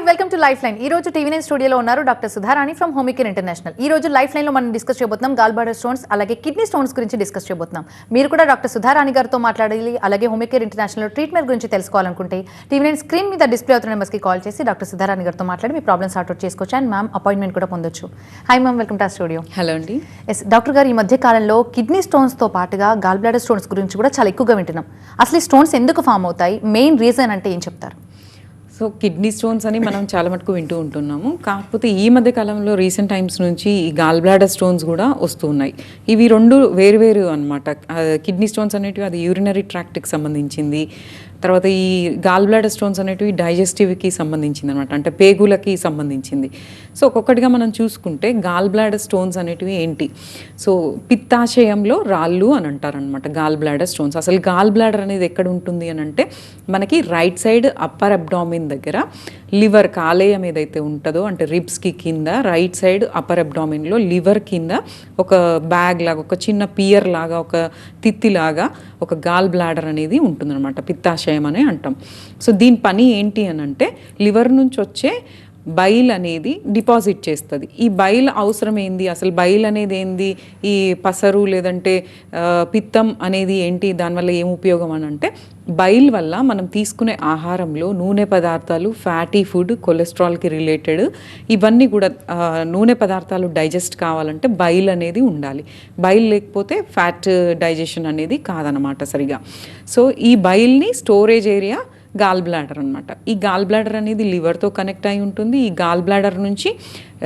Hi welcome to life line ఈ రోజు TV nine స్టూడియోలో ఉన్నారు doctor Sudharani from Homeocare international ఈ రోజు లైఫ్ లైన్లో మనం డిస్కస్ చేయబోతున్నాం గాల్బాడర్ స్టోన్స్ అలాగే కిడ్నీ స్టోన్స్ గురించి డిస్కస్ చేయబోతున్నాం. మీరు కూడా డాక్టర్ సుధారాణి గారితో మాట్లాడాలి అలాగే హోమికేర్ ఇంటర్నేషనల్ ట్రీట్మెంట్ గురించి తెలుసుకోవాలనుకుంటే టీవీ నైన్ స్క్రీన్ మీద డిస్ప్లే అవుతున్న నెంబర్స్కి కాల్ చేసి డాక్టర్ సుధారాణి గారితో మాట్లాడి మీ ప్రాబ్లమ్స్ సార్ట్ అవుట్ చేసుకోవచ్చు అండ్ మ్యామ్ అపాయింట్మెంట్ కూడా పొందొచ్చు. Hi ma'am welcome to studio hello అండి. ఎస్ డాక్టర్ గారు ఈ మధ్య కాలంలో కిడ్నీ స్టోన్స్తో పాటుగా గాల్ బ్లాడర్ స్టోన్స్ గురించి కూడా చాలా ఎక్కువగా వింటున్నాం. అసలు ఈ స్టోన్స్ ఎందుకు ఫామ్ అవుతాయి? మెయిన్ రీజన్ అంటే ఏం చెప్తారు? సో కిడ్నీ స్టోన్స్ అని మనం చాలా మటుకు వింటూ ఉంటున్నాము. కాకపోతే ఈ మధ్య కాలంలో రీసెంట్ టైమ్స్ నుంచి ఈ గాల్ బ్లాడర్ స్టోన్స్ కూడా వస్తున్నాయి ఇవి రెండు వేరు అనమాట కిడ్నీ స్టోన్స్ అనేటివి అది యూరినరీ ట్రాక్ట్కి సంబంధించింది. తర్వాత ఈ గాల్ బ్లాడర్ స్టోన్స్ అనేటివి డైజెస్టివ్కి సంబంధించింది అనమాట అంటే పేగులకి సంబంధించింది. సో ఒక్కొక్కటిగా మనం చూసుకుంటే గాల్ బ్లాడర్ స్టోన్స్ అనేటివి ఏంటి? సో పిత్తాశయంలో రాళ్ళు అని అంటారనమాట గాల్ బ్లాడర్ స్టోన్స్ అసలు గాల్ బ్లాడర్ అనేది ఎక్కడ ఉంటుంది అని అంటే మనకి రైట్ సైడ్ అప్పర్ అబ్డామిన్ దగ్గర లివర్ కాలేయం ఏదైతే ఉంటుందో అంటే రిబ్స్కి కింద రైట్ సైడ్ అప్పర్ అబ్డామిన్లో లివర్ కింద ఒక బ్యాగ్ లాగా ఒక చిన్న పియర్ లాగా ఒక తిత్తి లాగా ఒక గాల్ బ్లాడర్ అనేది ఉంటుందన్నమాట. పిత్తాశయం అని అంటాం. సో దీని పని ఏంటి అని అంటే లివర్ నుంచి వచ్చే బైల్ అనేది డిపాజిట్ చేస్తుంది. ఈ బైల్ అవసరం ఏంది అసలు బైల్ అనేది ఏంది ఈ పసరు లేదంటే పిత్తం అనేది ఏంటి? దానివల్ల ఏం ఉపయోగం అని అంటే బైల్ వల్ల మనం తీసుకునే ఆహారంలో నూనె పదార్థాలు ఫ్యాటీ ఫుడ్ కొలెస్ట్రాల్కి రిలేటెడ్ ఇవన్నీ కూడా నూనె పదార్థాలు డైజెస్ట్ కావాలంటే బైల్ అనేది ఉండాలి. బైల్ లేకపోతే ఫ్యాట్ డైజెషన్ అనేది కాదనమాట సరిగా. సో ఈ బైల్ని స్టోరేజ్ ఏరియా గాల్ బ్లాడర్ అనమాట ఈ గాల్ బ్లాడర్ అనేది లివర్తో కనెక్ట్ అయి ఉంటుంది. ఈ గాల్ బ్లాడర్ నుంచి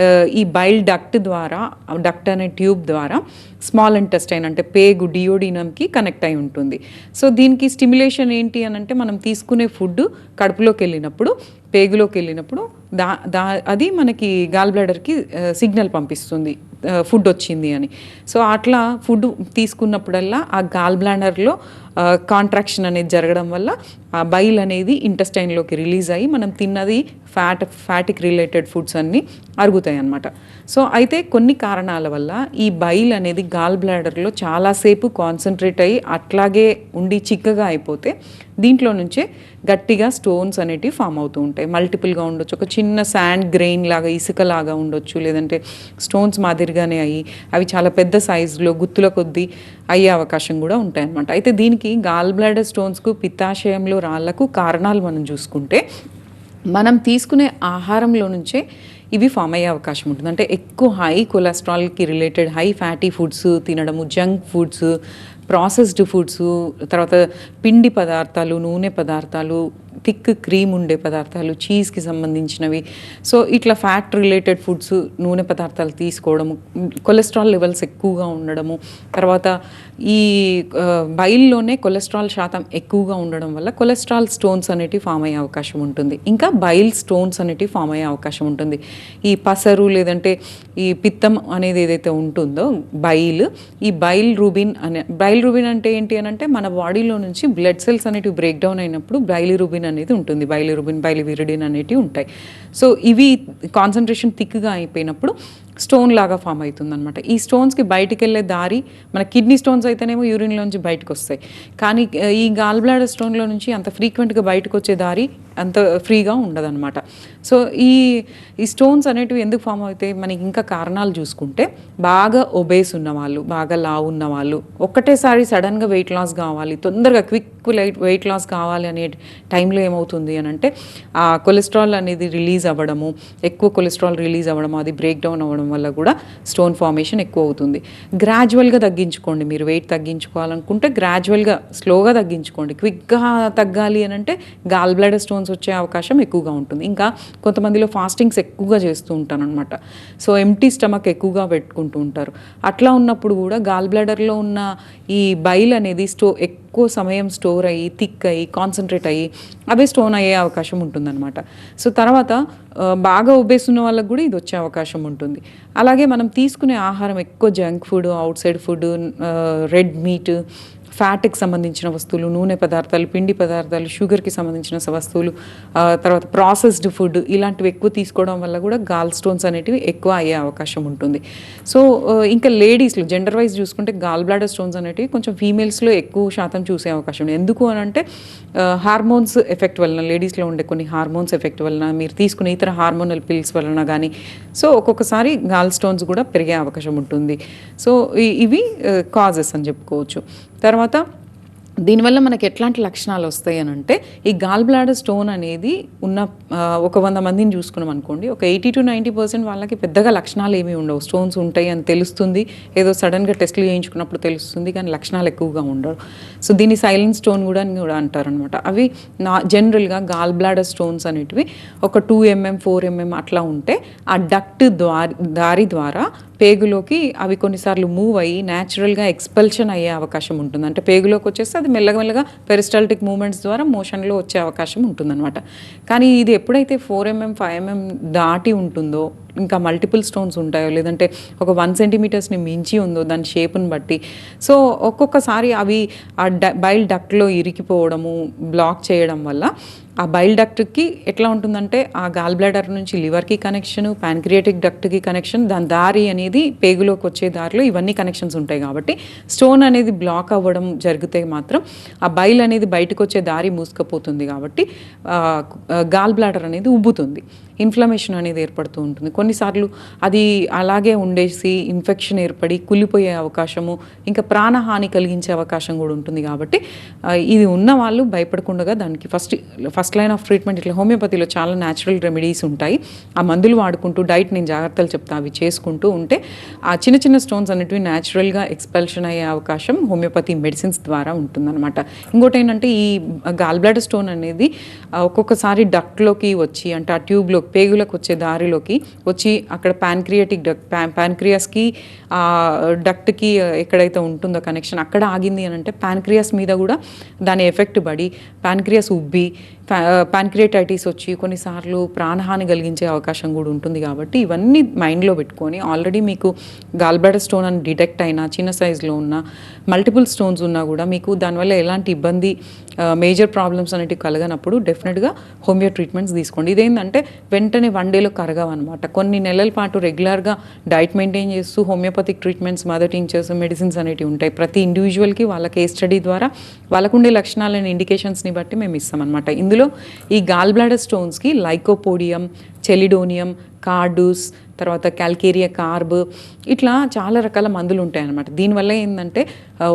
uh, ఈ బైల్ డక్ట్ ద్వారా డక్ట్ అనే ట్యూబ్ ద్వారా స్మాల్ ఇంటెస్టైన్ అంటే పేగు డియోడినంకి కనెక్ట్ అయి ఉంటుంది. సో దీనికి స్టిమ్యులేషన్ ఏంటి అని అంటే మనం తీసుకునే ఫుడ్ కడుపులోకి వెళ్ళినప్పుడు పేగులోకి వెళ్ళినప్పుడు దా దా అది మనకి గాల్ బ్లాడర్కి సిగ్నల్ పంపిస్తుంది ఫుడ్ వచ్చింది అని. సో అట్లా ఫుడ్ తీసుకున్నప్పుడల్లా ఆ గాల్ బ్లాడర్లో కాంట్రాక్షన్ అనేది జరగడం వల్ల ఆ బైల్ అనేది ఇంటెస్టైన్లోకి రిలీజ్ అయ్యి మనం తిన్నది ఫ్యాట్ ఫ్యాటిక్ రిలేటెడ్ ఫుడ్స్ అన్నీ అరుగుతాయి అన్నమాట సో అయితే కొన్ని కారణాల వల్ల ఈ బైల్ అనేది గాల్ బ్లాడర్లో చాలాసేపు కాన్సన్ట్రేట్ అయ్యి అట్లాగే ఉండి చిక్కగా అయిపోతే దీంట్లో నుంచే గట్టిగా స్టోన్స్ అనేటివి ఫామ్ అవుతూ ఉంటాయి. మల్టిపుల్గా ఉండొచ్చు. ఒక చిన్న శాండ్ గ్రెయిన్ లాగా ఇసుక లాగా ఉండొచ్చు. లేదంటే స్టోన్స్ మాదిరిగానే అయ్యి అవి చాలా పెద్ద సైజులో గుత్తుల కొద్దీ అయ్యే అవకాశం కూడా ఉంటాయి అన్నమాట అయితే దీనికి గాల్ బ్లాడర్ స్టోన్స్కు పిత్తాశయంలో రాళ్ళకు కారణాలు మనం చూసుకుంటే మనం తీసుకునే ఆహారంలో నుంచే ఇవి ఫామ్ అయ్యే అవకాశం ఉంటుంది. అంటే ఎక్కువ హై కొలెస్ట్రాల్కి రిలేటెడ్ హై ఫ్యాటీ ఫుడ్స్ తినడము జంక్ ఫుడ్స్ ప్రాసెస్డ్ ఫుడ్స్ తర్వాత పిండి పదార్థాలు నూనె పదార్థాలు థిక్ క్రీమ్ ఉండే పదార్థాలు చీజ్కి సంబంధించినవి. సో ఇట్లా ఫ్యాట్ రిలేటెడ్ ఫుడ్స్ నూనె పదార్థాలు తీసుకోవడము కొలెస్ట్రాల్ లెవెల్స్ ఎక్కువగా ఉండడము తర్వాత ఈ బైల్లోనే కొలెస్ట్రాల్ శాతం ఎక్కువగా ఉండడం వల్ల కొలెస్ట్రాల్ స్టోన్స్ అనేటివి ఫామ్ అయ్యే అవకాశం ఉంటుంది. ఇంకా బైల్ స్టోన్స్ అనేటివి ఫామ్ అయ్యే అవకాశం ఉంటుంది. ఈ పసరు లేదంటే ఈ పిత్తం అనేది ఏదైతే ఉంటుందో బైల్ ఈ బైల్ రూబిన్ అనే బైల్ రూబిన్ అంటే ఏంటి అని అంటే మన బాడీలో నుంచి బ్లడ్ సెల్స్ అనేటివి బ్రేక్ డౌన్ అయినప్పుడు బైలి రూబిన్ అనేది ఉంటుంది. బైలిరుబిన్ రూబిన్ బైలి అనేటివి ఉంటాయి. సో ఇవి కాన్సన్ట్రేషన్ థిక్గా అయిపోయినప్పుడు స్టోన్ లాగా ఫామ్ అవుతుంది అనమాట ఈ స్టోన్స్కి బయటికి వెళ్ళే దారి మన కిడ్నీ స్టోన్స్ అయితేనేమో యూరిన్లోంచి బయటకు వస్తాయి కానీ ఈ గాల్ బ్లాడర్ స్టోన్లో నుంచి అంత ఫ్రీక్వెంట్గా బయటకు వచ్చే దారి అంత ఫ్రీగా ఉండదన్నమాట. సో ఈ ఈ స్టోన్స్ అనేటివి ఎందుకు ఫామ్ అవుతాయి? మనకి ఇంకా కారణాలు చూసుకుంటే బాగా ఒబేస్ ఉన్నవాళ్ళు బాగా లావు ఉన్నవాళ్ళు ఒక్కటేసారి సడన్గా వెయిట్ లాస్ కావాలి తొందరగా క్విక్ లైట్ వెయిట్ లాస్ కావాలి అనే టైంలో ఏమవుతుంది అని అంటే ఆ కొలెస్ట్రాల్ అనేది రిలీజ్ అవ్వడము ఎక్కువ కొలెస్ట్రాల్ రిలీజ్ అవ్వడము అది బ్రేక్ డౌన్ అవ్వడం వల్ల కూడా స్టోన్ ఫార్మేషన్ ఎక్కువ అవుతుంది గ్రాడ్యువల్గా తగ్గించుకోండి. మీరు వెయిట్ తగ్గించుకోవాలనుకుంటే గ్రాడ్యువల్గా స్లోగా తగ్గించుకోండి. క్విక్గా తగ్గాలి అని అంటే గాల్ బ్లాడర్ స్టోన్స్ వచ్చే అవకాశం ఎక్కువగా ఉంటుంది. ఇంకా కొంతమందిలో ఫాస్టింగ్స్ ఎక్కువగా చేస్తూ ఉంటాను అనమాట సో ఎంటీ స్టమక్ ఎక్కువగా పెట్టుకుంటూ ఉంటారు. అట్లా ఉన్నప్పుడు కూడా గాల్ బ్లాడర్లో ఉన్న ఈ బైల్ అనేది స్టో ఎక్కువ సమయం స్టోర్ అయ్యి థిక్ అయ్యి కాన్సన్ట్రేట్ అయ్యి అవే స్టోన్ అయ్యే అవకాశం ఉంటుందన్నమాట. సో తర్వాత బాగా ఒబేస్ ఉన్న కూడా ఇది వచ్చే అవకాశం ఉంటుంది. అలాగే మనం తీసుకునే ఆహారం ఎక్కువ junk food outside food red meat ఫ్యాట్కి సంబంధించిన వస్తువులు నూనె పదార్థాలు పిండి పదార్థాలు షుగర్కి సంబంధించిన వస్తువులు తర్వాత ప్రాసెస్డ్ ఫుడ్ ఇలాంటివి ఎక్కువ తీసుకోవడం వల్ల కూడా గాల్ స్టోన్స్ అనేటివి ఎక్కువ అయ్యే అవకాశం ఉంటుంది. సో ఇంకా లేడీస్లో జెండర్ వైజ్ చూసుకుంటే గాల్ బ్లాడర్ స్టోన్స్ అనేటివి కొంచెం ఫీమేల్స్లో ఎక్కువ శాతం చూసే అవకాశం ఉంది. ఎందుకు అని అంటే హార్మోన్స్ ఎఫెక్ట్ వలన లేడీస్లో ఉండే కొన్ని హార్మోన్స్ ఎఫెక్ట్ వలన మీరు తీసుకునే ఇతర హార్మోనల్ పిల్స్ వలన కానీ సో ఒక్కొక్కసారి గాల్ స్టోన్స్ కూడా పెరిగే అవకాశం ఉంటుంది. సో ఇవి uh, కాజెస్ అని చెప్పుకోవచ్చు. తర్వాత దీనివల్ల మనకి ఎట్లాంటి లక్షణాలు వస్తాయి అని అంటే ఈ గాల్ బ్లాడర్ స్టోన్ అనేది ఉన్న ఒక వంద మందిని చూసుకున్నాం అనుకోండి ఒక ఎయిటీ టు నైంటీ పర్సెంట్ వాళ్ళకి పెద్దగా లక్షణాలు ఏమీ ఉండవు. స్టోన్స్ ఉంటాయి అని తెలుస్తుంది. ఏదో సడన్గా టెస్ట్లు చేయించుకున్నప్పుడు తెలుస్తుంది కానీ లక్షణాలు ఎక్కువగా ఉండవు. సో దీన్ని సైలెంట్ స్టోన్ కూడా అని కూడా అంటారనమాట అవి నా జనరల్గా గాల్ బ్లాడర్ స్టోన్స్ అనేటివి ఒక టూ ఎంఎం ఫోర్ ఎంఎం అట్లా ఉంటే ఆ డక్ట్ ద్వారి దారి ద్వారా పేగులోకి అవి కొన్నిసార్లు మూవ్ అయ్యి న్యాచురల్గా ఎక్స్పల్షన్ అయ్యే అవకాశం ఉంటుంది. అంటే పేగులోకి వచ్చేస్తే అది మెల్లగా పెరిస్టాల్టిక్ మూమెంట్స్ ద్వారా మోషన్లో వచ్చే అవకాశం ఉంటుందన్నమాట. కానీ ఇది ఎప్పుడైతే ఫోర్ ఎంఎం ఫైవ్ ఎంఎం దాటి ఉంటుందో ఇంకా మల్టిపుల్ స్టోన్స్ ఉంటాయో లేదంటే ఒక వన్ సెంటీమీటర్స్ని మించి ఉందో దాని షేప్ని బట్టి. సో ఒక్కొక్కసారి అవి ఆ డ బైల్ డక్ట్లో ఇరికిపోవడము బ్లాక్ చేయడం వల్ల ఆ బైల్ డక్ట్కి ఎట్లా ఉంటుందంటే ఆ గాల్ బ్లాడర్ నుంచి లివర్కి కనెక్షన్ ప్యాన్క్రియేటిక్ డక్ట్కి కనెక్షన్ దాని దారి అనేది పేగులోకి వచ్చే దారిలో ఇవన్నీ కనెక్షన్స్ ఉంటాయి కాబట్టి స్టోన్ అనేది బ్లాక్ అవ్వడం జరిగితే మాత్రం ఆ బైల్ అనేది బయటకు వచ్చే దారి మూసుకపోతుంది కాబట్టి గాల్ బ్లాడర్ అనేది ఉబ్బుతుంది. ఇన్ఫ్లమేషన్ అనేది ఏర్పడుతూ ఉంటుంది. కొన్నిసార్లు అది అలాగే ఉండేసి ఇన్ఫెక్షన్ ఏర్పడి కుళ్ళిపోయే అవకాశము ఇంకా ప్రాణహాని కలిగించే అవకాశం కూడా ఉంటుంది కాబట్టి ఇది ఉన్న వాళ్ళు భయపడకుండా దానికి first first line of treatment ఇట్లా హోమియోపతిలో చాలా న్యాచురల్ రెమెడీస్ ఉంటాయి. ఆ మందులు వాడుకుంటూ డైట్ నేను జాగ్రత్తలు చెప్తా అవి చేసుకుంటూ ఉంటే ఆ చిన్న చిన్న స్టోన్స్ అనేటివి న్యాచురల్గా ఎక్స్పల్షన్ అయ్యే అవకాశం హోమియోపతి మెడిసిన్స్ ద్వారా ఉంటుందన్నమాట. ఇంకోటి ఏంటంటే ఈ గాల్ బ్లాడర్ స్టోన్ అనేది ఒక్కొక్కసారి డక్ట్లోకి వచ్చి అంటే ఆ ట్యూబ్లో పేగులకు వచ్చే దారిలోకి వచ్చి అక్కడ ప్యాన్క్రియాటిక్ డక్ ప్యాన్క్రియాస్కి ఆ డక్ట్కి ఎక్కడైతే ఉంటుందో కనెక్షన్ అక్కడ ఆగింది అని అంటే ప్యాన్క్రియాస్ మీద కూడా దాని ఎఫెక్ట్ పడి ప్యాన్క్రియాస్ ఉబ్బి ప్యాన్క్రియేటైటిస్ వచ్చి కొన్నిసార్లు ప్రాణహాని కలిగించే అవకాశం కూడా ఉంటుంది కాబట్టి ఇవన్నీ మైండ్లో పెట్టుకొని ఆల్రెడీ మీకు గాల్బడ స్టోన్ అని డిటెక్ట్ అయినా చిన్న సైజులో ఉన్న మల్టిపుల్ స్టోన్స్ ఉన్నా కూడా మీకు దానివల్ల ఎలాంటి ఇబ్బంది మేజర్ ప్రాబ్లమ్స్ అనేటివి కలగనప్పుడు డెఫినెట్గా హోమియో ట్రీట్మెంట్స్ తీసుకోండి. ఇదేంటంటే వెంటనే వన్ డేలో కరగవన్నమాట కొన్ని నెలల పాటు రెగ్యులర్గా డైట్ మెయింటైన్ చేస్తూ homeopathic treatments mother tinctures medicines అనేటివి ఉంటాయి. ప్రతి ఇండివిజువల్కి వాళ్ళ కేస్ స్టడీ ద్వారా వాళ్ళకుండే లక్షణాలను ఇండికేషన్స్ని బట్టి మేము ఇస్తామన్నమాట. ఇందులో ఈ గాల్ బ్లాడర్ స్టోన్స్కి లైకోపోడియం చెలిడోనియం కార్డూస్ తర్వాత క్యాల్కేరియా కార్బ్ ఇట్లా చాలా రకాల మందులు ఉంటాయి అనమాట దీనివల్ల ఏంటంటే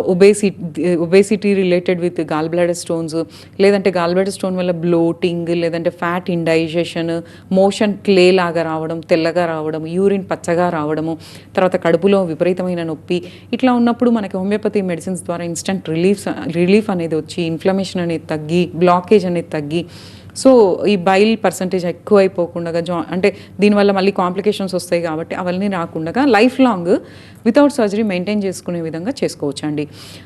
obesity obesity related with gall bladder stones లేదంటే గాల్ బ్లాడర్ స్టోన్ వల్ల బ్లోటింగ్ లేదంటే ఫ్యాట్ ఇండైజేషన్ మోషన్ క్లే లాగా రావడం తెల్లగా రావడం యూరిన్ పచ్చగా రావడము తర్వాత కడుపులో విపరీతమైన నొప్పి ఇట్లా ఉన్నప్పుడు మనకి హోమియోపతి మెడిసిన్స్ ద్వారా ఇన్స్టంట్ రిలీఫ్ రిలీఫ్ అనేది వచ్చి ఇన్ఫ్లమేషన్ అనేది తగ్గి బ్లాకేజ్ అనేది తగ్గి సో ఈ బైల్ పర్సంటేజ్ ఎక్కువ అయిపోకుండా జా అంటే దీనివల్ల మళ్ళీ కాంప్లికేషన్స్ వస్తాయి కాబట్టి అవన్నీ రాకుండా life long without surgery maintain చేసుకునే విధంగా చేసుకోవచ్చు అండి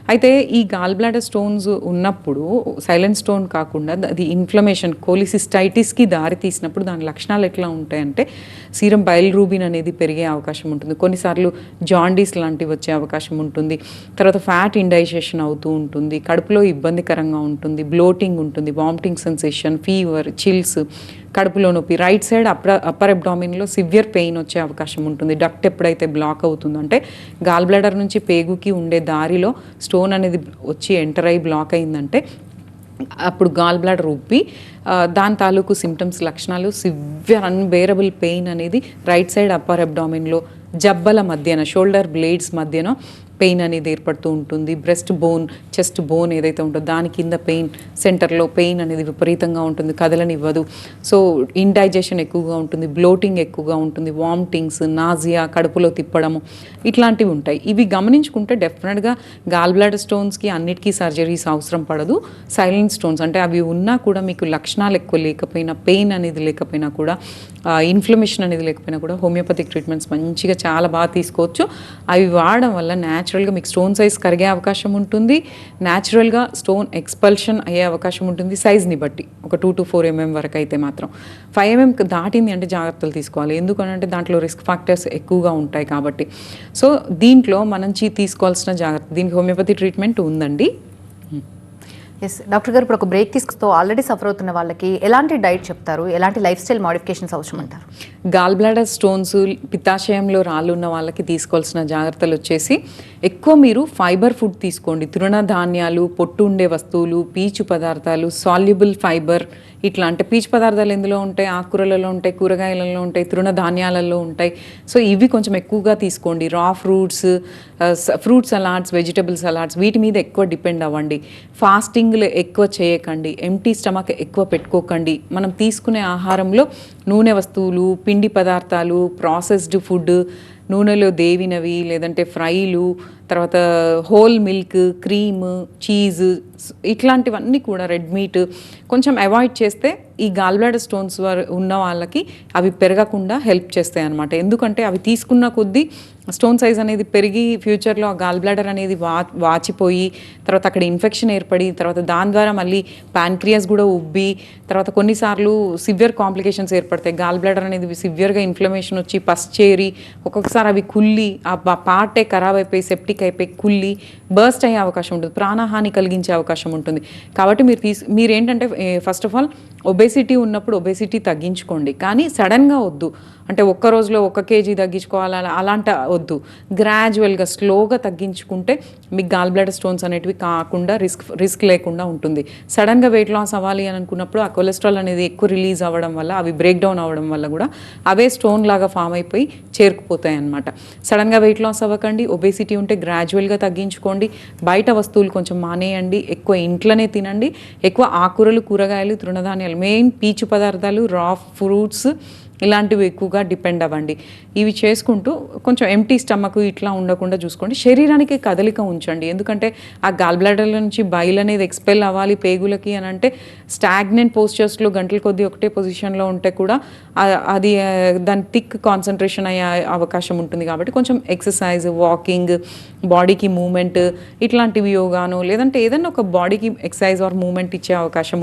అయితే ఈ గాల్ బ్లాడర్ స్టోన్స్ ఉన్నప్పుడు సైలెంట్ స్టోన్ కాకుండా అది ఇన్ఫ్లమేషన్ కోలిసిస్టైటిస్కి దారి తీసినప్పుడు దాని లక్షణాలు ఎట్లా ఉంటాయంటే సీరం బైల్ రూబిన్ అనేది పెరిగే అవకాశం ఉంటుంది. కొన్నిసార్లు జాండీస్ లాంటివి వచ్చే అవకాశం ఉంటుంది. తర్వాత ఫ్యాట్ ఇండైజేషన్ అవుతూ ఉంటుంది. కడుపులో ఇబ్బందికరంగా ఉంటుంది. బ్లోటింగ్ ఉంటుంది. వామిటింగ్ సెన్సేషన్ ఫీవర్ చిల్స్ కడుపులో నొప్పి రైట్ సైడ్ అప్పర్ అప్పర్ అబ్డామిన్లో సివియర్ పెయిన్ వచ్చే అవకాశం ఉంటుంది. డక్ట్ ఎప్పుడైతే బ్లాక్ అవుతుందో అంటే గాల్ బ్లాడర్ నుంచి పేగుకి ఉండే దారిలో స్టోన్ అనేది వచ్చి ఎంటర్ అయ్యి బ్లాక్ అయిందంటే అప్పుడు గాల్ బ్లాడర్ ఉబ్బి దాని తాలూకు సిమ్టమ్స్ లక్షణాలు సివియర్ అన్బేరబుల్ పెయిన్ అనేది రైట్ సైడ్ అప్పర్ అబ్డామిన్లో జబ్బల మధ్యన షోల్డర్ బ్లేడ్స్ మధ్యన పెయిన్ అనేది ఏర్పడుతూ ఉంటుంది. బ్రెస్ట్ బోన్ చెస్ట్ బోన్ ఏదైతే ఉంటుందో దాని కింద పెయిన్ సెంటర్లో పెయిన్ అనేది విపరీతంగా ఉంటుంది. కదలనివ్వదు. సో ఇండైజెషన్ ఎక్కువగా ఉంటుంది బ్లోటింగ్ ఎక్కువగా ఉంటుంది వామిటింగ్స్ నాజియా కడుపులో తిప్పడము ఇట్లాంటివి ఉంటాయి. ఇవి గమనించుకుంటే డెఫినెట్గా గాల్ బ్లాడర్ స్టోన్స్కి అన్నిటికీ సర్జరీస్ అవసరం పడదు. సైలెంట్ స్టోన్స్ అంటే అవి ఉన్నా కూడా మీకు లక్షణాలు ఎక్కువ లేకపోయినా పెయిన్ అనేది లేకపోయినా కూడా ఇన్ఫ్లమేషన్ అనేది లేకపోయినా కూడా హోమియోపతిక్ ట్రీట్మెంట్స్ మంచిగా చాలా బాగా తీసుకోవచ్చు. అవి వాడడం వల్ల న్యాచురల్గా మీకు స్టోన్ సైజ్ కరిగే అవకాశం ఉంటుంది. న్యాచురల్గా స్టోన్ ఎక్స్పల్షన్ అయ్యే అవకాశం ఉంటుంది సైజ్ని బట్టి. ఒక టూ టు ఫోర్ ఎంఎం వరకు అయితే మాత్రం. ఫైవ్ ఎంఎం mm దాటింది అంటే జాగ్రత్తలు తీసుకోవాలి. ఎందుకంటే దాంట్లో రిస్క్ ఫ్యాక్టర్స్ ఎక్కువగా ఉంటాయి కాబట్టి. సో దీంట్లో మనం తీసుకోవాల్సిన జాగ్రత్త దీనికి హోమియోపతి ట్రీట్మెంట్ ఉందండి. ఎస్ డాక్టర్ గారు ఇప్పుడు ఒక బ్రేక్ తీసుకుతో ఆల్రెడీ సఫర్ అవుతున్న వాళ్ళకి ఎలాంటి డైట్ చెప్తారు? ఎలాంటి లైఫ్ స్టైల్ మాడిఫికేషన్స్ అవసరం అంటారు గాల్ బ్లాడర్ స్టోన్స్ పిత్తాశయంలో రాళ్ళు ఉన్న వాళ్ళకి తీసుకోవాల్సిన జాగ్రత్తలు వచ్చేసి ఎక్కువ మీరు ఫైబర్ ఫుడ్ తీసుకోండి. తృణధాన్యాలు పొట్టు ఉండే వస్తువులు పీచు పదార్థాలు సాల్యుబుల్ ఫైబర్ ఇట్లా అంటే పీచు పదార్థాలు ఎందులో ఉంటాయి? ఆకుకూరలలో ఉంటాయి కూరగాయలలో ఉంటాయి తృణధాన్యాలలో ఉంటాయి. సో ఇవి కొంచెం ఎక్కువగా తీసుకోండి. Raw fruits fruit salads vegetable salads వీటి మీద ఎక్కువ డిపెండ్ అవ్వండి. ఫాస్టింగ్లు ఎక్కువ చేయకండి. ఎంటీ స్టమక్ ఎక్కువ పెట్టుకోకండి. మనం తీసుకునే ఆహారంలో నూనె వస్తువులు పిండి పదార్థాలు ప్రాసెస్డ్ ఫుడ్ నూనెలో దేవినవి లేదంటే ఫ్రైలు తర్వాత హోల్ మిల్క్ క్రీమ్ చీజ్ ఇట్లాంటివన్నీ కూడా రెడ్ మీట్ కొంచెం అవాయిడ్ చేస్తే ఈ గాల్బ్లాడర్ స్టోన్స్ ఉన్న వాళ్ళకి అవి పెరగకుండా హెల్ప్ చేస్తాయి అనమాట ఎందుకంటే అవి తీసుకున్న కొద్దీ స్టోన్ సైజ్ అనేది పెరిగి ఫ్యూచర్లో ఆ గాల్ బ్లాడర్ అనేది వా వాచిపోయి తర్వాత అక్కడ ఇన్ఫెక్షన్ ఏర్పడి తర్వాత దాని ద్వారా మళ్ళీ ప్యాన్క్రియాస్ కూడా ఉబ్బి తర్వాత కొన్నిసార్లు సివియర్ కాంప్లికేషన్స్ ఏర్పడతాయి. గాల్ బ్లాడర్ అనేది సివియర్గా ఇన్ఫ్లమేషన్ వచ్చి పస్ చేరి ఒక్కొక్కసారి అవి కుల్లి ఆ పార్టే ఖరాబ్ అయిపోయి సెప్టిక్ అయిపోయి కుల్లి బర్స్ట్ అయ్యే అవకాశం ఉంటుంది. ప్రాణహాని కలిగించే అవకాశం అవకాశం ఉంటుంది. కాబట్టి మీరు తీసు మీరు ఏంటంటే ఫస్ట్ ఆఫ్ ఆల్ ఒబేసిటీ ఉన్నప్పుడు ఒబేసిటీ తగ్గించుకోండి. కానీ సడన్గా వద్దు. అంటే ఒక్క రోజులో ఒక కేజీ తగ్గించుకోవాలి అలాంటి వద్దు. గ్రాడ్యువల్గా స్లోగా తగ్గించుకుంటే మీకు గాల్ బ్లాడర్ స్టోన్స్ అనేటివి కాకుండా రిస్క్ రిస్క్ లేకుండా ఉంటుంది. సడన్గా వెయిట్ లాస్ అవ్వాలి అని అనుకున్నప్పుడు ఆ కొలెస్ట్రాల్ అనేది ఎక్కువ రిలీజ్ అవ్వడం వల్ల అవి బ్రేక్ డౌన్ అవ్వడం వల్ల కూడా అవే స్టోన్ లాగా ఫామ్ అయిపోయి చేరుకుపోతాయి అన్నమాట. సడన్గా వెయిట్ లాస్ అవ్వకండి. ఒబేసిటీ ఉంటే గ్రాడ్యువల్గా తగ్గించుకోండి. బయట వస్తువులు కొంచెం మానేయండి. ఎక్కువ ఇంట్లోనే తినండి. ఎక్కువ ఆకుకూరలు కూరగాయలు తృణధాన్యాలు మెయిన్ పీచు పదార్థాలు రా ఫ్రూట్స్ ఇలాంటివి ఎక్కువగా డిపెండ్ అవ్వండి. ఇవి చేసుకుంటూ కొంచెం ఎంటీ స్టమక్ ఇట్లా ఉండకుండా చూసుకోండి. శరీరానికి కదలిక ఉంచండి. ఎందుకంటే ఆ గాల్ బ్లాడర్ నుంచి బయలు అనేది ఎక్స్పెల్ అవ్వాలి పేగులకి అని అంటే స్టాగ్నెంట్ పోస్చర్స్లో గంటల కొద్దీ ఒకటే పొజిషన్లో ఉంటే కూడా అది దాని థిక్ కాన్సన్ట్రేషన్ అయ్యే అవకాశం ఉంటుంది కాబట్టి కొంచెం ఎక్సర్సైజ్ వాకింగ్ బాడీకి మూమెంట్ ఇట్లాంటివి యోగాను లేదంటే ఏదైనా ఒక బాడీకి ఎక్సర్సైజ్ ఆర్ మూమెంట్ ఇచ్చే అవకాశం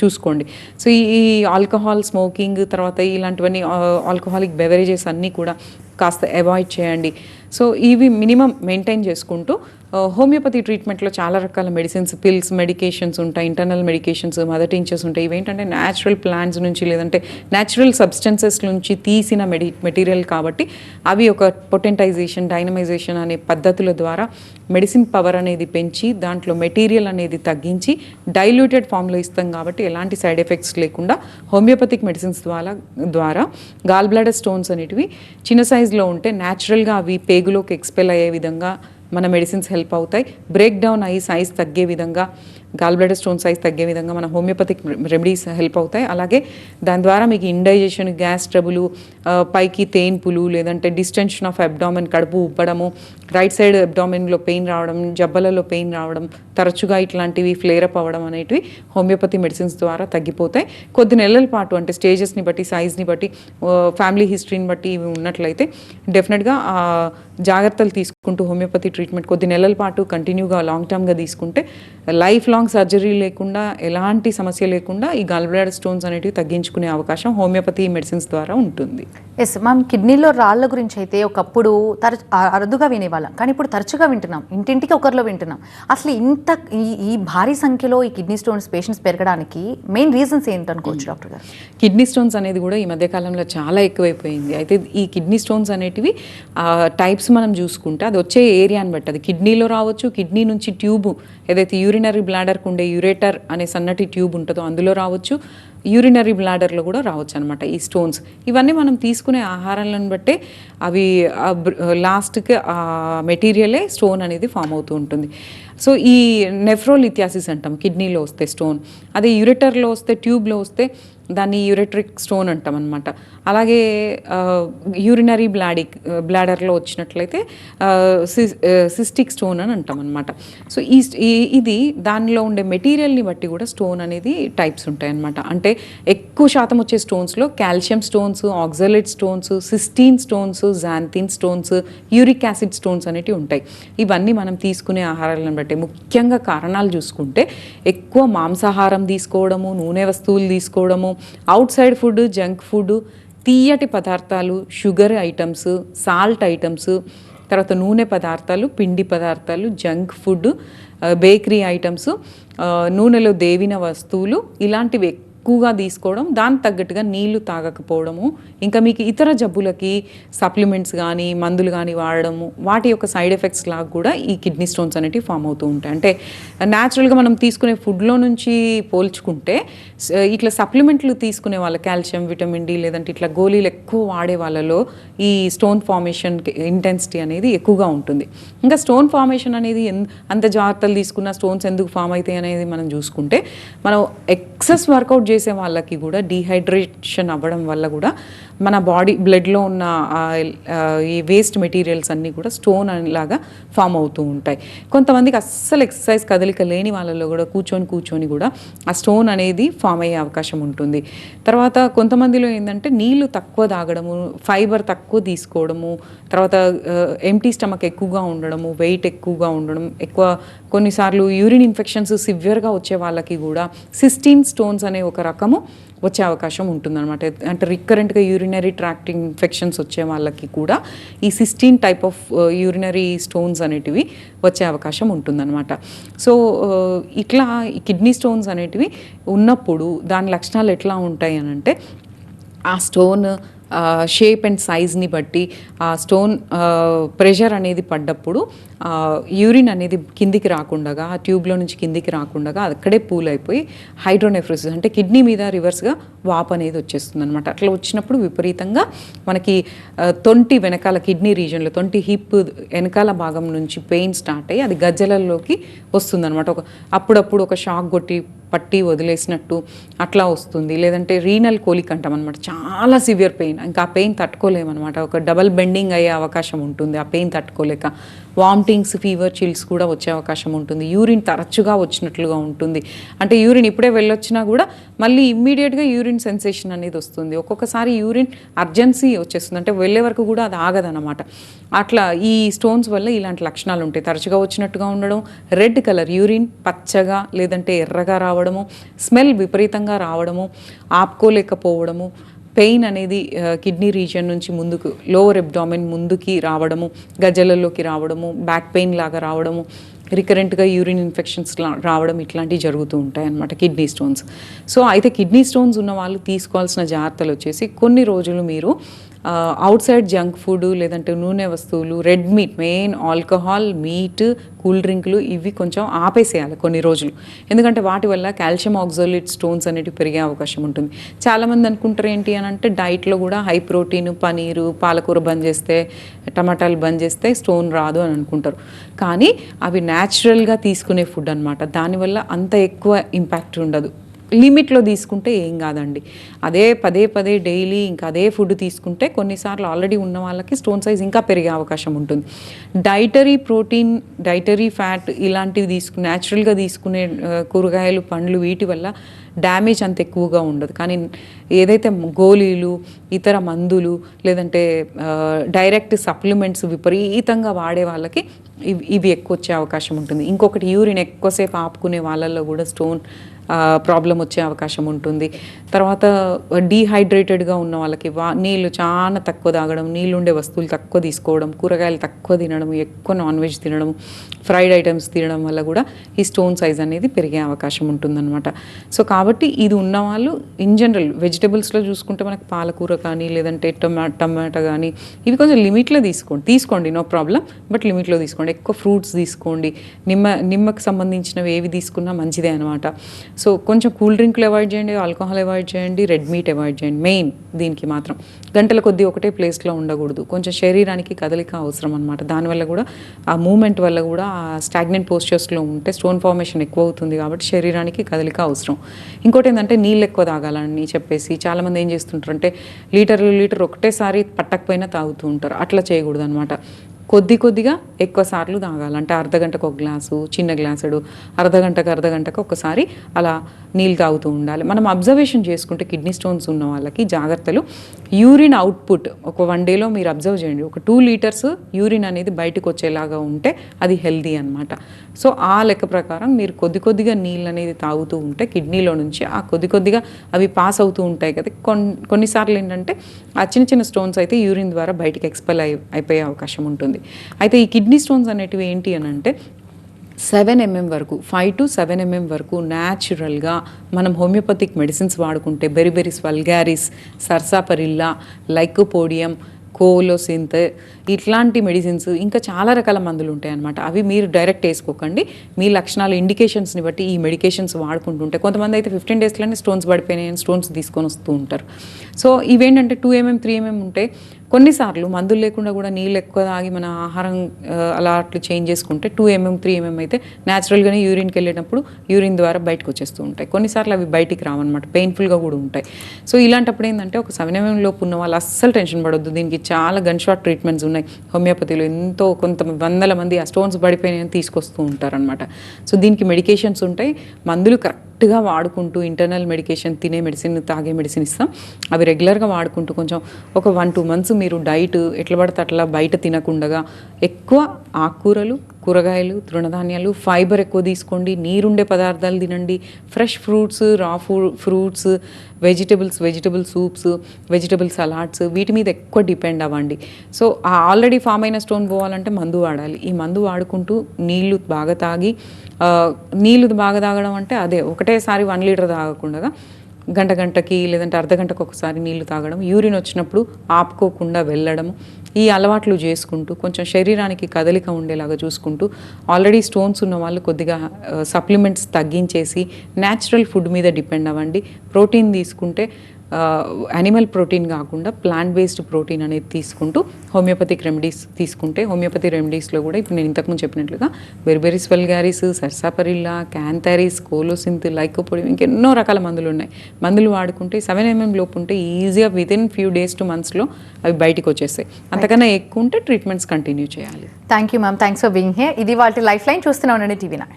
చూసుకోండి. సో ఈ ఆల్కహాల్ స్మోకింగ్ తర్వాత ఇలాంటివన్నీ ఆల్కహాలిక్ బెవరేజెస్ అన్నీ కూడా కాస్త అవాయిడ్ చేయండి. సో ఇవి మినిమం మెయింటైన్ చేసుకుంటూ హోమియోపతి ట్రీట్మెంట్లో చాలా రకాల మెడిసిన్స్ పిల్స్ మెడికేషన్స్ ఉంటాయి ఇంటర్నల్ మెడికేషన్స్ మదర్ టించర్స్ ఉంటాయి. ఇవేంటంటే న్యాచురల్ ప్లాంట్స్ నుంచి లేదంటే న్యాచురల్ సబ్స్టెన్సెస్ నుంచి తీసిన మెడి మెటీరియల్ కాబట్టి అవి ఒక పొటెంటైజేషన్ డైనమైజేషన్ అనే పద్ధతుల ద్వారా మెడిసిన్ పవర్ అనేది పెంచి దాంట్లో మెటీరియల్ అనేది తగ్గించి డైల్యూటెడ్ ఫామ్లో ఇస్తాం కాబట్టి ఎలాంటి సైడ్ ఎఫెక్ట్స్ లేకుండా హోమియోపతిక్ మెడిసిన్స్ ద్వారా ద్వారా గాల్ బ్లాడర్ స్టోన్స్ అనేటివి చిన్న సైజులో ఉంటే న్యాచురల్గా అవి పేగులోకి ఎక్స్పెల్ అయ్యే విధంగా మన మెడిసిన్స్ హెల్ప్ అవుతాయి. బ్రేక్ డౌన్ అయ్యి సైజ్ తగ్గే విధంగా గాల్ బ్లడర్ స్టోన్ సైజ్ తగ్గే విధంగా మన హోమియోపతిక్ రెమెడీస్ హెల్ప్ అవుతాయి. అలాగే దాని ద్వారా మీకు ఇండైజెషన్ గ్యాస్ ట్రబులు పైకి తేన్పులు లేదంటే డిస్టెన్షన్ ఆఫ్ అబ్డామిన్ కడుపు ఉబ్బడము రైట్ సైడ్ అబ్డామిన్లో పెయిన్ రావడం జబ్బలలో పెయిన్ రావడం తరచుగా ఇట్లాంటివి ఫ్లేర్ అప్ అవ్వడం అనేటివి హోమియోపతి మెడిసిన్స్ ద్వారా తగ్గిపోతాయి. కొద్ది నెలల పాటు అంటే స్టేజెస్ని బట్టి సైజ్ని బట్టి ఫ్యామిలీ హిస్టరీని బట్టి ఇవి ఉన్నట్లయితే డెఫినెట్గా జాగ్రత్తలు తీసుకుంటూ హోమియోపతి ట్రీట్మెంట్ కొద్ది నెలల పాటు కంటిన్యూగా లాంగ్ టర్మ్గా తీసుకుంటే లైఫ్ లాంగ్ సర్జరీ లేకుండా ఎలాంటి సమస్య లేకుండా ఈ గల్బ్లాడర్ స్టోన్స్ అనేటివి తగ్గించుకునే అవకాశం హోమియోపతి మెడిసిన్స్ ద్వారా ఉంటుంది. ఎస్ మ్యామ్ కిడ్నీలో రాళ్ళ గురించి అయితే ఒకప్పుడు తర అరుదుగా వినేవాళ్ళం. కానీ ఇప్పుడు తరచుగా వింటున్నాం. ఇంటింటికి ఒకరిలో వింటున్నాం. అసలు ఇంత ఈ ఈ భారీ సంఖ్యలో ఈ కిడ్నీ స్టోన్స్ పేషెంట్స్ పెరగడానికి మెయిన్ రీజన్స్ ఏంటనుకోవచ్చు డాక్టర్ గారు? కిడ్నీ స్టోన్స్ అనేది కూడా ఈ మధ్య కాలంలో చాలా ఎక్కువైపోయింది. అయితే ఈ కిడ్నీ స్టోన్స్ అనేటివి టైప్స్ మనం చూసుకుంటే అది వచ్చే ఏరియాని బట్టి అది కిడ్నీలో రావచ్చు కిడ్నీ నుంచి ట్యూబ్ ఏదైతే యూరినరీ బ్లాడర్కు ఉండే యూరేటర్ అనే సన్నటి ట్యూబ్ ఉంటుందో అందులో రావచ్చు. యూరినరీ బ్లాడర్లో కూడా రావచ్చు అనమాట ఈ స్టోన్స్. ఇవన్నీ మనం తీసుకునే ఆహారాలను బట్టే అవి లాస్ట్కి ఆ మెటీరియలే స్టోన్ అనేది ఫామ్ అవుతూ ఉంటుంది. సో ఈ నెఫ్రోలిథియాసిస్ అంటాం కిడ్నీలో వస్తే స్టోన్. అదే యూరిటర్లో వస్తే ట్యూబ్లో వస్తే దాన్ని యూరెట్రిక్ స్టోన్ అంటాం అనమాట అలాగే యూరినరీ బ్లాడిక్ బ్లాడర్లో వచ్చినట్లయితే సిస్టిక్ స్టోన్ అని అంటాం అనమాట సో ఈ ఈ- ఇది దానిలో ఉండే మెటీరియల్ని బట్టి కూడా స్టోన్ అనేది టైప్స్ ఉంటాయి అనమాట అంటే ఎక్కువ శాతం వచ్చే స్టోన్స్లో calcium stones oxalate stones cystine stones xanthine stones uric acid stones అనేటివి ఉంటాయి. ఇవన్నీ మనం తీసుకునే ఆహారాలను బట్టి ముఖ్యంగా కారణాలు చూసుకుంటే ఎక్కువ మాంసాహారం తీసుకోవడము నూనె వస్తువులు తీసుకోవడము outside food junk food తీయటి పదార్థాలు షుగర్ ఐటమ్స్ సాల్ట్ ఐటమ్స్ తర్వాత నూనె పదార్థాలు పిండి పదార్థాలు జంక్ ఫుడ్ బేకరీ ఐటమ్స్ నూనెలో దేవిన వస్తువులు ఇలాంటివి ఎక్కువగా తీసుకోవడం దానికి తగ్గట్టుగా నీళ్ళు తాగకపోవడము ఇంకా మీకు ఇతర జబ్బులకి సప్లిమెంట్స్ కానీ మందులు కానీ వాడడము వాటి యొక్క సైడ్ ఎఫెక్ట్స్ లాగా కూడా ఈ కిడ్నీ స్టోన్స్ అనేటివి ఫామ్ అవుతూ ఉంటాయి. అంటే న్యాచురల్గా మనం తీసుకునే ఫుడ్లో నుంచి పోల్చుకుంటే ఇట్లా సప్లిమెంట్లు తీసుకునే వాళ్ళ కాల్షియం విటమిన్ డి లేదంటే ఇట్లా గోళీలు ఎక్కువ వాడే వాళ్ళలో ఈ స్టోన్ ఫార్మేషన్ ఇంటెన్సిటీ అనేది ఎక్కువగా ఉంటుంది. ఇంకా స్టోన్ ఫార్మేషన్ అనేది ఎన్- అంత జాగ్రత్తలు తీసుకున్న స్టోన్స్ ఎందుకు ఫామ్ అవుతాయి అనేది మనం చూసుకుంటే మనం ఎక్సెస్ వర్కౌట్ చేసే వాళ్ళకి కూడా డీహైడ్రేషన్ అవ్వడం వల్ల కూడా మన బాడీ బ్లడ్లో ఉన్న ఈ వేస్ట్ మెటీరియల్స్ అన్నీ కూడా స్టోన్ లాగా ఫామ్ అవుతూ ఉంటాయి. కొంతమందికి అస్సలు ఎక్సర్సైజ్ కదలిక లేని వాళ్ళలో కూడా కూర్చొని కూర్చొని కూడా ఆ స్టోన్ అనేది ఫామ్ అయ్యే అవకాశం ఉంటుంది. తర్వాత కొంతమందిలో ఏంటంటే నీళ్ళు తక్కువ తాగడము ఫైబర్ తక్కువ తీసుకోవడము తర్వాత ఎంటీ స్టమక్ ఎక్కువగా ఉండడము వెయిట్ ఎక్కువగా ఉండడం ఎక్కువ కొన్నిసార్లు యూరిన్ ఇన్ఫెక్షన్స్ సివియర్గా వచ్చే వాళ్ళకి కూడా సిస్టీన్ స్టోన్స్ అనే ఒక రకము వచ్చే అవకాశం ఉంటుందన్నమాట. అంటే రికరెంట్గా యూరినరీ ట్రాక్ట్ ఇన్ఫెక్షన్స్ వచ్చే వాళ్ళకి కూడా ఈ cystine type of urinary stones అనేటివి వచ్చే అవకాశం ఉంటుందన్నమాట. సో uh, ఇట్లా కిడ్నీ స్టోన్స్ అనేటివి ఉన్నప్పుడు దాని లక్షణాలు ఎట్లా ఉంటాయి అని అంటే ఆ స్టోన్ షేప్ అండ్ సైజ్ని బట్టి ఆ స్టోన్ ప్రెషర్ అనేది పడ్డప్పుడు యూరిన్ అనేది కిందికి రాకుండా ఆ ట్యూబ్లో నుంచి కిందికి రాకుండా అక్కడే పూల్ అయిపోయి హైడ్రోనెఫ్రోసిస్ అంటే కిడ్నీ మీద రివర్స్గా వాప్ అనేది వచ్చేస్తుంది అనమాట అట్లా వచ్చినప్పుడు విపరీతంగా మనకి తొంటి వెనకాల కిడ్నీ రీజన్లో తొంటి హిప్ వెనకాల భాగం నుంచి పెయిన్ స్టార్ట్ అయ్యి అది గజ్జలలోకి వస్తుంది అనమాట ఒక అప్పుడప్పుడు ఒక షాక్ కొట్టి పట్టి వదిలేసినట్టు అట్లా వస్తుంది. లేదంటే రీనల్ కోలిక్ అంటాం అనమాట చాలా సివియర్ పెయిన్. ఇంకా ఆ పెయిన్ తట్టుకోలేమన్నమాట. ఒక డబల్ బెండింగ్ అయ్యే అవకాశం ఉంటుంది. ఆ పెయిన్ తట్టుకోలేక వామిటింగ్స్ ఫీవర్ చిల్స్ కూడా వచ్చే అవకాశం ఉంటుంది. యూరిన్ తరచుగా వచ్చినట్లుగా ఉంటుంది. అంటే యూరిన్ ఇప్పుడే వెళ్ళొచ్చినా కూడా మళ్ళీ ఇమ్మీడియట్గా యూరిన్ సెన్సేషన్ అనేది వస్తుంది. ఒక్కొక్కసారి యూరిన్ అర్జెన్సీ వచ్చేస్తుంది. అంటే వెళ్ళే వరకు కూడా అది ఆగదనమాట అట్లా ఈ స్టోన్స్ వల్ల ఇలాంటి లక్షణాలు ఉంటాయి. తరచుగా వచ్చినట్టుగా ఉండడం రెడ్ కలర్ యూరిన్ పచ్చగా లేదంటే ఎర్రగా రావడం రావడము స్మెల్ విపరీతంగా రావడము ఆపుకోలేకపోవడము పెయిన్ అనేది కిడ్నీ రీజియన్ నుంచి ముందుకు లోవర్ ఎబ్డామిన్ ముందుకి రావడము గజ్జలలోకి రావడము బ్యాక్ పెయిన్ లాగా రావడము రికరెంట్గా యూరిన్ ఇన్ఫెక్షన్స్ రావడం ఇట్లాంటివి జరుగుతూ ఉంటాయి అన్నమాట కిడ్నీ స్టోన్స్. సో అయితే కిడ్నీ స్టోన్స్ ఉన్న వాళ్ళు తీసుకోవాల్సిన జాగ్రత్తలు వచ్చేసి కొన్ని రోజులు మీరు అవుట్ సైడ్ జంక్ ఫుడ్ లేదంటే నూనె వస్తువులు red meat main alcohol meat cool డ్రింక్లు ఇవి కొంచెం ఆపేసేయాలి కొన్ని రోజులు. ఎందుకంటే వాటి వల్ల కాల్షియం ఆక్సోలేట్ స్టోన్స్ అనేటివి పెరిగే అవకాశం ఉంటుంది. చాలామంది అనుకుంటారు ఏంటి అని అంటే డైట్లో కూడా హై ప్రోటీన్ పనీరు పాలకూర బంద్ చేస్తే టమాటాలు బంద్ చేస్తే స్టోన్ రాదు అని అనుకుంటారు. కానీ అవి న్యాచురల్గా తీసుకునే ఫుడ్ అనమాట దానివల్ల అంత ఎక్కువ ఇంపాక్ట్ ఉండదు. లిమిట్లో తీసుకుంటే ఏం కాదండి. అదే పదే పదే డైలీ ఇంకా అదే ఫుడ్ తీసుకుంటే కొన్నిసార్లు ఆల్రెడీ ఉన్న వాళ్ళకి స్టోన్ సైజ్ ఇంకా పెరిగే అవకాశం ఉంటుంది. డైటరీ ప్రోటీన్ డైటరీ ఫ్యాట్ ఇలాంటివి తీసుకు న్యాచురల్గా తీసుకునే కూరగాయలు పండ్లు వీటి వల్ల డ్యామేజ్ అంత ఎక్కువగా ఉండదు. కానీ ఏదైతే గోళీలు ఇతర మందులు లేదంటే డైరెక్ట్ సప్లిమెంట్స్ విపరీతంగా వాడే వాళ్ళకి ఇవి ఇవి ఎక్కువ వచ్చే అవకాశం ఉంటుంది. ఇంకొకటి యూరిన్ ఎక్కువసేపు ఆపుకునే వాళ్ళల్లో కూడా స్టోన్ ప్రాబ్లం వచ్చే అవకాశం ఉంటుంది. తర్వాత డీహైడ్రేటెడ్గా ఉన్న వాళ్ళకి వా నీళ్ళు చాలా తక్కువ తాగడం నీళ్ళు ఉండే వస్తువులు తక్కువ తీసుకోవడం కూరగాయలు తక్కువ తినడం ఎక్కువ నాన్ వెజ్ తినడం ఫ్రైడ్ ఐటమ్స్ తినడం వల్ల కూడా ఈ స్టోన్ సైజ్ అనేది పెరిగే అవకాశం ఉంటుందన్నమాట. సో కాబట్టి ఇది ఉన్నవాళ్ళు ఇన్ జనరల్ వెజిటబుల్స్లో చూసుకుంటే మనకు పాలకూర కానీ లేదంటే టమా టమాటా కానీ ఇవి కొంచెం లిమిట్లో తీసుకోండి. తీసుకోండి నో ప్రాబ్లం బట్ లిమిట్లో తీసుకోండి. ఎక్కువ ఫ్రూట్స్ తీసుకోండి. నిమ్మ నిమ్మకు సంబంధించినవి ఏవి తీసుకున్నా మంచిదే అనమాట సో కొంచెం కూల్ డ్రింక్లు అవాయిడ్ చేయండి ఆల్కహాల్ అవాయిడ్ చేయండి రెడ్ మీట్ అవాయిడ్ చేయండి మెయిన్ దీనికి మాత్రం. గంటల కొద్దీ ఒకటే ప్లేస్లో ఉండకూడదు. కొంచెం శరీరానికి కదలిక అవసరం అనమాట దానివల్ల కూడా ఆ మూమెంట్ వల్ల కూడా ఆ స్టాగ్నెంట్ పోస్చర్స్లో ఉంటే స్టోన్ ఫార్మేషన్ ఎక్కువ అవుతుంది కాబట్టి శరీరానికి కదలిక అవసరం. ఇంకోటి ఏంటంటే నీళ్ళు ఎక్కువ తాగాలని చెప్పేసి చాలామంది ఏం చేస్తుంటారు అంటే లీటర్ లీటర్ ఒకటేసారి పట్టకపోయినా తాగుతూ ఉంటారు. అట్లా చేయకూడదు అనమాట కొద్ది కొద్దిగా ఎక్కువ సార్లు తాగాలి. అంటే ఒక గ్లాసు చిన్న గ్లాసుడు అర్ధగంటకు అర్ధగంటకు ఒకసారి అలా నీళ్ళు తాగుతూ ఉండాలి. మనం అబ్జర్వేషన్ చేసుకుంటే కిడ్నీ స్టోన్స్ ఉన్న వాళ్ళకి జాగ్రత్తలు. యూరిన్ అవుట్పుట్ ఒక వన్ డేలో మీరు అబ్జర్వ్ చేయండి. ఒక టూ లీటర్స్ యూరిన్ అనేది బయటకు వచ్చేలాగా ఉంటే అది హెల్దీ అనమాట సో ఆ లెక్క ప్రకారం మీరు కొద్ది కొద్దిగా నీళ్ళు అనేది తాగుతూ ఉంటే కిడ్నీలో నుంచి ఆ కొద్ది కొద్దిగా అవి పాస్ అవుతూ ఉంటాయి కదా. కొన్ని కొన్నిసార్లు ఏంటంటే ఆ చిన్న చిన్న స్టోన్స్ అయితే యూరిన్ ద్వారా బయటికి ఎక్స్పెల్ అయి అయిపోయే అవకాశం ఉంటుంది. అయితే ఈ కిడ్నీ స్టోన్స్ అనేటివి ఏంటి అని అంటే సెవెన్ ఎంఎం వరకు ఫైవ్ టు సెవెన్ ఎంఎం వరకు న్యాచురల్గా మనం హోమియోపతిక్ మెడిసిన్స్ వాడుకుంటే బెరిబెరిస్ వల్గారిస్ సర్సాపరిల్లా లైకోపోడియం కోలోసింత్ ఇట్లాంటి మెడిసిన్స్ ఇంకా చాలా రకాల మందులు ఉంటాయి అన్నమాట అవి మీరు డైరెక్ట్ వేసుకోకండి. మీ లక్షణాలు ఇండికేషన్స్ని బట్టి ఈ మెడికేషన్స్ వాడుకుంటుంటే కొంతమంది అయితే ఫిఫ్టీన్ డేస్లోనే స్టోన్స్ పడిపోయినాయి స్టోన్స్ తీసుకొని వస్తూ ఉంటారు. సో ఇవేంటంటే టూ ఎంఎం త్రీ ఎంఎం ఉంటే కొన్నిసార్లు మందులు లేకుండా కూడా నీళ్ళు ఎక్కువ తాగి మన ఆహారం అలా అట్లు చేంజ్ చేసుకుంటే టూ ఎంఎం త్రీ ఎంఎం అయితే న్యాచురల్గానే యూరిన్కి వెళ్ళేటప్పుడు యూరిన్ ద్వారా బయటకు వచ్చేస్తూ ఉంటాయి. కొన్నిసార్లు అవి బయటికి రావన్నమాట పెయిన్ఫుల్గా కూడా ఉంటాయి. సో ఇలాంటప్పుడు ఏంటంటే ఒక సెవెన్ ఎంఎం లోపు ఉన్న వాళ్ళు అస్సలు టెన్షన్ పడొద్దు. దీనికి చాలా గన్ షాట్ ట్రీట్మెంట్స్ ఉన్నాయి. హోమియోపతిలో ఎంతో కొంత వందల మంది ఆ స్టోన్స్ పడిపోయినాయని తీసుకొస్తూ ఉంటారనమాట సో దీనికి మెడికేషన్స్ ఉంటాయి. మందులు కరెక్ట్ కరెక్ట్గా వాడుకుంటూ ఇంటర్నల్ మెడికేషన్ తినే మెడిసిన్ తాగే మెడిసిన్ ఇస్తాం. అవి రెగ్యులర్గా వాడుకుంటూ కొంచెం ఒక వన్ టూ మంత్స్ మీరు డైట్ ఎట్లా పడితే అట్లా బయట తినకుండా ఎక్కువ ఆకుకూరలు కూరగాయలు తృణధాన్యాలు ఫైబర్ ఎక్కువ తీసుకోండి. నీరుండే పదార్థాలు తినండి. Fresh fruits raw fruits vegetables vegetable soups vegetable salads వీటి మీద ఎక్కువ డిపెండ్ అవ్వండి. సో ఆ ఆల్రెడీ ఫామ్ అయిన స్టోన్ పోవాలంటే మందు వాడాలి. ఈ మందు వాడుకుంటూ నీళ్ళు బాగా తాగి నీళ్ళు బాగా తాగడం అంటే అదే ఒకటేసారి వన్ లీటర్ తాగకుండా గంట గంటకి లేదంటే అర్ధ గంటకు ఒకసారి నీళ్ళు తాగడం యూరిన్ వచ్చినప్పుడు ఆపుకోకుండా వెళ్ళడం ఈ అలవాట్లు చేసుకుంటూ కొంచెం శరీరానికి కదలిక ఉండేలాగా చూసుకుంటూ ఆల్రెడీ స్టోన్స్ ఉన్న వాళ్ళు కొద్దిగా uh, సప్లిమెంట్స్ తగ్గించేసి న్యాచురల్ ఫుడ్ మీద డిపెండ్ అవ్వండి. ప్రోటీన్ తీసుకుంటే యానిమల్ ప్రోటీన్ కాకుండా ప్లాంట్ బేస్డ్ ప్రోటీన్ అనేది తీసుకుంటూ హోమియోపతిక్ రెమెడీస్ తీసుకుంటే హోమియోపతి రెమెడీస్లో కూడా ఇప్పుడు నేను ఇంతకుముందు చెప్పినట్లుగా బెర్బెరిస్ వెల్గారిస్ సర్సాపరిల్లా క్యాంథారిస్ కోలోసింత్ లైకోపోడియం ఇంకెన్నో రకాల మందులు ఉన్నాయి. మందులు వాడుకుంటే సెవెన్ ఎంఎం mm లోపు ఉంటే ఈజీగా విదిన్ ఫ్యూ డేస్ టు మంత్స్లో అవి బయటికి వచ్చేస్తాయి. అంతకన్నా ఎక్కువ ఉంటే ట్రీట్మెంట్స్ కంటిన్యూ చేయాలి. Thank you ma'am thanks for being here ఇది వాళ్ళ లైఫ్ లైన్ చూస్తూనే ఉండండి టీవీ నైన్.